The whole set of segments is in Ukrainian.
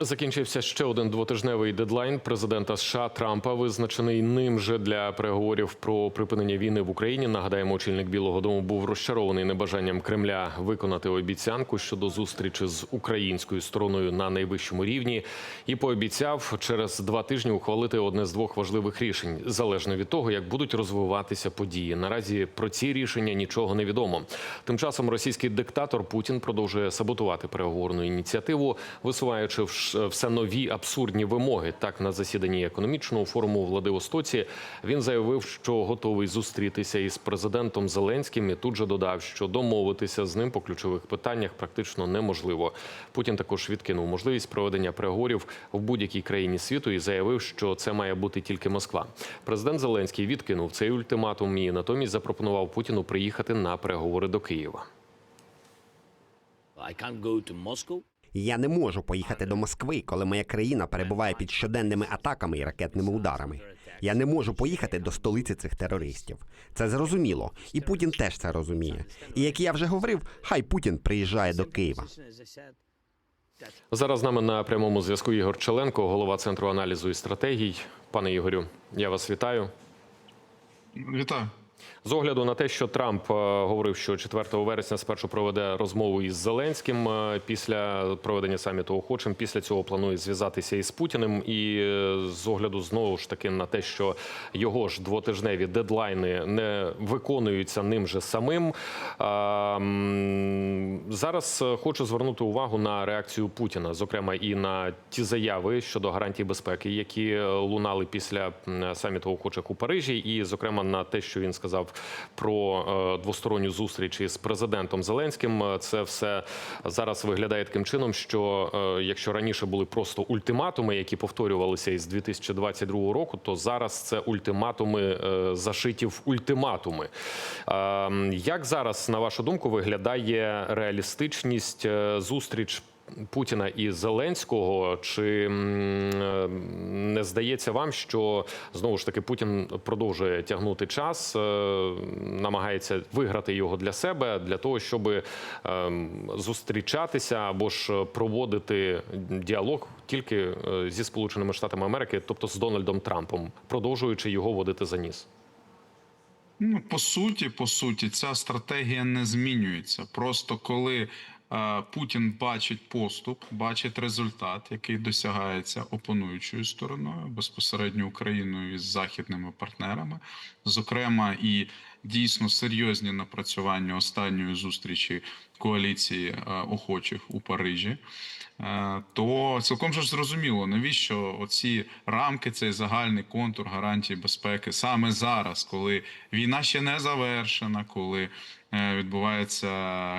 Закінчився ще один двотижневий дедлайн президента США Трампа, визначений ним же для переговорів про припинення війни в Україні. Нагадаємо, очільник Білого Дому був розчарований небажанням Кремля виконати обіцянку щодо зустрічі з українською стороною на найвищому рівні, і пообіцяв через два тижні ухвалити одне з двох важливих рішень, залежно від того, як будуть розвиватися події. Наразі про ці рішення нічого не відомо. Тим часом російський диктатор Путін продовжує саботувати переговорну ініціативу, висуваючи вш- все нові абсурдні вимоги. Так на засіданні економічного форуму у Владивостоці він заявив, що готовий зустрітися із президентом Зеленським і тут же додав, що домовитися з ним по ключових питаннях практично неможливо. Путін також відкинув можливість проведення переговорів в будь-якій країні світу і заявив, що це має бути тільки Москва. Президент Зеленський відкинув цей ультиматум і натомість запропонував Путіну приїхати на переговори до Києва. I can't go to Moscow. Я не можу поїхати до Москви, коли моя країна перебуває під щоденними атаками і ракетними ударами. Я не можу поїхати до столиці цих терористів. Це зрозуміло, і Путін теж це розуміє. І як я вже говорив, хай Путін приїжджає до Києва. Зараз з нами на прямому зв'язку Ігор Челенко, голова центру аналізу і стратегій. Пане Ігорю, я вас вітаю. Вітаю. З огляду на те, що Трамп е, говорив, що 4 вересня спершу проведе розмову із Зеленським е, після проведення саміту охочим. Після цього планує зв'язатися із Путіним. І е, з огляду знову ж таки на те, що його ж двотижневі дедлайни не виконуються ним же самим. Зараз хочу звернути увагу на реакцію Путіна, зокрема і на ті заяви щодо гарантій безпеки, які лунали після саміту охочих у Парижі, і зокрема на те, що він сказав про е, двосторонню зустріч із президентом Зеленським. Е, Це все зараз виглядає таким чином, що е, якщо раніше були просто ультиматуми, які повторювалися із 2022 року, то зараз це ультиматуми зашиті в ультиматуми. Е, Як зараз, на вашу думку, виглядає реалістичність зустріч? Путіна і Зеленського, чи е, не здається вам, що знову ж таки Путін продовжує тягнути час, е, намагається виграти його для себе для того, щоб е, зустрічатися або ж проводити діалог тільки зі Сполученими Штатами Америки, тобто з Дональдом Трампом, продовжуючи його водити за ніс? Ну, по суті, по суті, ця стратегія не змінюється. Просто коли Путін бачить поступ, бачить результат, який досягається опонуючою стороною, безпосередньо Україною із західними партнерами, зокрема, і дійсно серйозні напрацювання останньої зустрічі коаліції е, охочих у Парижі. е, То цілком ж зрозуміло, навіщо оці рамки, цей загальний контур гарантій безпеки саме зараз, коли війна ще не завершена, коли відбуваються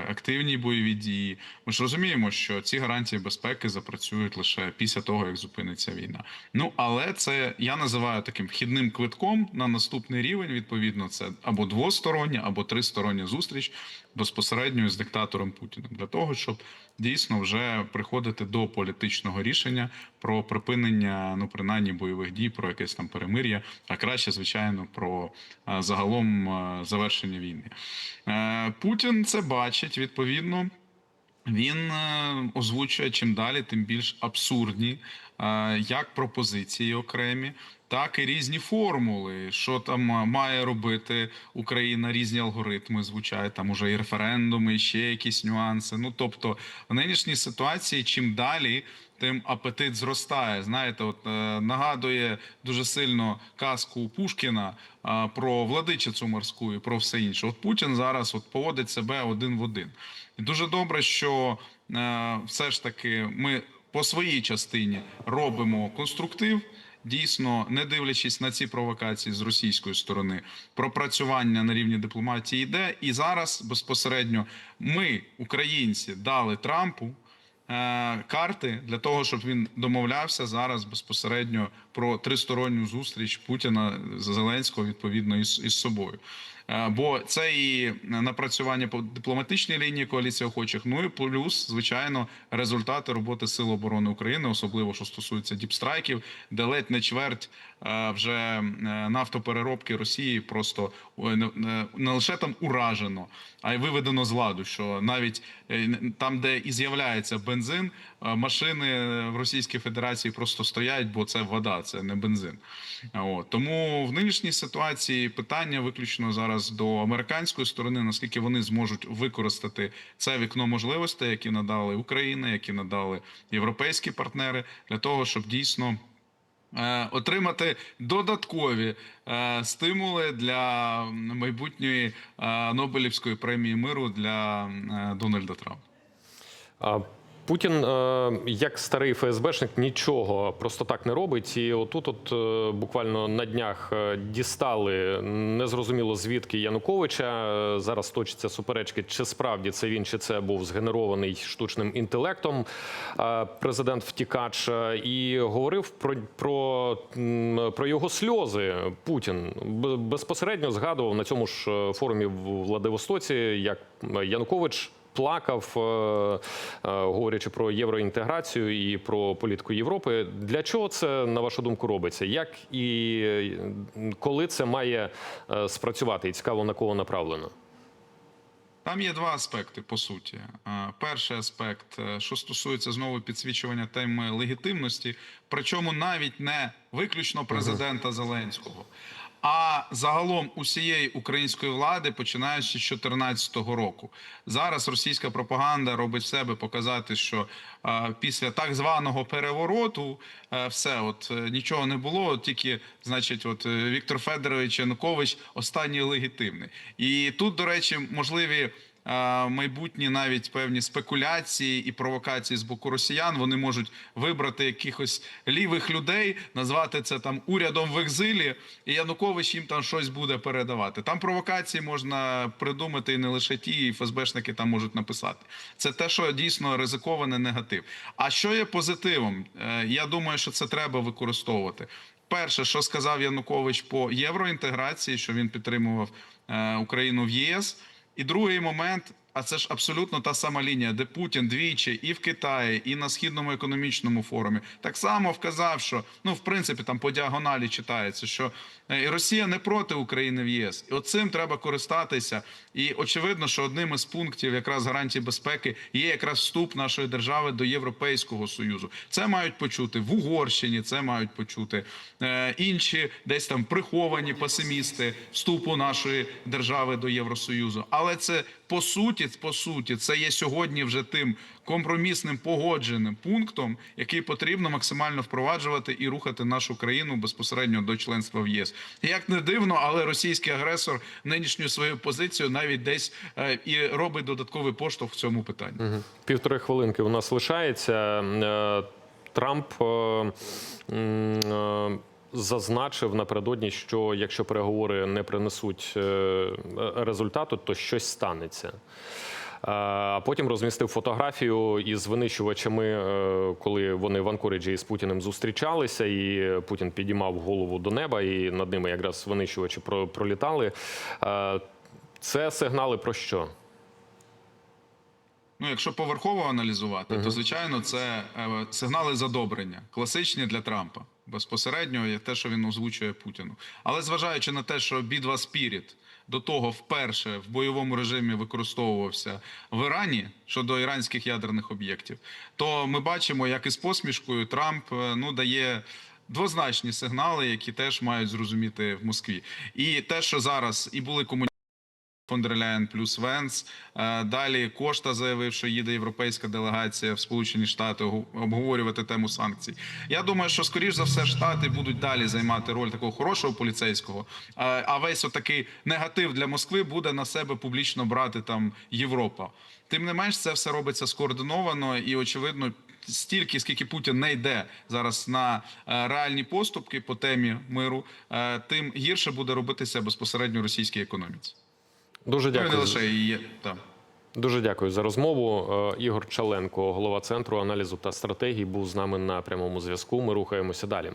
активні бойові дії. Ми ж розуміємо, що ці гарантії безпеки запрацюють лише після того, як зупиниться війна. Ну але це я називаю таким вхідним квитком на наступний рівень. Відповідно, це або двостороння, або тристороння зустріч безпосередньо з диктатором Путіним для того, щоб дійсно вже приходити до політичного рішення про припинення, ну принаймні бойових дій, про якесь там перемир'я, а краще, звичайно, про е, загалом е, завершення війни. Е, Путін це бачить відповідно. Він озвучує чим далі, тим більш абсурдні як пропозиції окремі, так і різні формули, що там е, має робити Україна, різні алгоритми звучать, там уже і референдуми, і ще якісь нюанси. Ну тобто, в нинішній ситуації, чим далі. Тим апетит зростає. Знаєте, от е, нагадує дуже сильно казку Пушкіна е, про владичицю морську і про все інше. От Путін зараз от поводить себе один в один. І дуже добре, що е, все ж таки ми по своїй частині робимо конструктив. Дійсно, не дивлячись на ці провокації з російської сторони, пропрацювання на рівні дипломатії йде. І зараз безпосередньо ми, українці, дали Трампу е, карти для того, щоб він домовлявся зараз безпосередньо про тристоронню зустріч Путіна Зеленського відповідно із, із собою. Е, Бо це і напрацювання по дипломатичній лінії коаліції охочих. Ну і плюс, звичайно, результати роботи Сил оборони України, особливо що стосується діпстрайків, де ледь не чверть е, вже е, нафтопереробки Росії просто не- лише там уражено, а й виведено з ладу. Що навіть там, де і з'являється бензин, машини в Російській Федерації просто стоять, бо це вода, це не бензин. От. Тому в нинішній ситуації питання виключно зараз до американської сторони, наскільки вони зможуть використати це вікно можливостей, які надали Україна, які надали європейські партнери, для того, щоб дійсно. е, Отримати додаткові е, стимули для майбутньої е, Нобелівської премії миру для Дональда Трампа. Путін, е, як старий ФСБшник, нічого просто так не робить. І отут, от е, буквально на днях е, дістали незрозуміло звідки Януковича. Зараз точаться суперечки, чи справді це він, чи це був згенерований штучним інтелектом президент втікач. І говорив про, про, про його сльози. Путін безпосередньо згадував на цьому ж форумі в Владивостоці, як Янукович плакав, е, е, говорячи про євроінтеграцію і про політику Європи. Для чого це, на вашу думку, робиться? Як і е, коли це має спрацювати? І цікаво, на кого направлено? Там є два аспекти по суті. Перший аспект, що стосується знову підсвічування теми легітимності, причому навіть не виключно президента Зеленського, а загалом усієї української влади, починаючи з 2014 року. Зараз російська пропаганда робить себе показати, що е, після так званого перевороту е, все, от е, нічого не було, тільки, значить, от е, Віктор Федорович Янукович останній легітимний. І тут, до речі, можливі. Майбутні навіть певні спекуляції і провокації з боку росіян вони можуть вибрати якихось лівих людей, назвати це там урядом в екзилі, і Янукович їм там щось буде передавати. Там провокації можна придумати і не лише ті, і ФСБшники там можуть написати. Це те, що дійсно ризиковане негатив. А що є позитивом? Е, Я думаю, що це треба використовувати. Перше, що сказав Янукович по євроінтеграції, що він підтримував е, Україну в ЄС. І другий момент, а це ж абсолютно та сама лінія, де Путін двічі і в Китаї, і на східному економічному форумі так само вказав, що ну в принципі там по діагоналі читається, що е, і Росія не проти України в ЄС, і оцим треба користатися. І очевидно, що одним із пунктів якраз гарантії безпеки є якраз вступ нашої держави до Європейського союзу. Це мають почути в Угорщині, це мають почути е, інші десь там приховані песимісти вступу нашої держави до Євросоюзу. Але це по суті, по суті, це є сьогодні вже тим компромісним погодженим пунктом, який потрібно максимально впроваджувати і рухати нашу країну безпосередньо до членства в єс. Як не дивно, але російський агресор нинішню свою позицію навіть десь е, і робить додатковий поштовх в цьому питанні. Півтори хвилинки у нас лишається. Е, Трамп е, зазначив напередодні, що якщо переговори не принесуть е, результату, то щось станеться. Е, А потім розмістив фотографію із винищувачами, е, коли вони в Анкориджі з Путіним зустрічалися, і Путін підіймав голову до неба, і над ними якраз винищувачі пролітали. Це сигнали про що? Ну, якщо поверхово аналізувати, то звичайно це сигнали задобрення, класичні для Трампа. Безпосередньо те, що він озвучує Путіну. Але зважаючи на те, що бідва Спіріт до того вперше в бойовому режимі використовувався в Ірані щодо іранських ядерних об'єктів, то ми бачимо, як із посмішкою Трамп е, ну дає. Двозначні сигнали, які теж мають зрозуміти в Москві, і те, що зараз і були комунікації, фон дер Ляєн плюс Венс. Е, Далі Кошта заявив, що їде європейська делегація в Сполучені Штати обговорювати тему санкцій. Я думаю, що скоріш за все Штати будуть далі займати роль такого хорошого поліцейського. А- А весь отакий негатив для Москви буде на себе публічно брати там Європа. Тим не менш, це все робиться скоординовано і очевидно. Стільки, скільки Путін не йде зараз на е, реальні поступки по темі миру, е, тим гірше буде робитися безпосередньо російській економіці. Дуже Ну, не дякую. лише її. Так. Дуже дякую за розмову. Е, Ігор Чаленко, голова центру аналізу та стратегії, був з нами на прямому зв'язку. Ми рухаємося далі.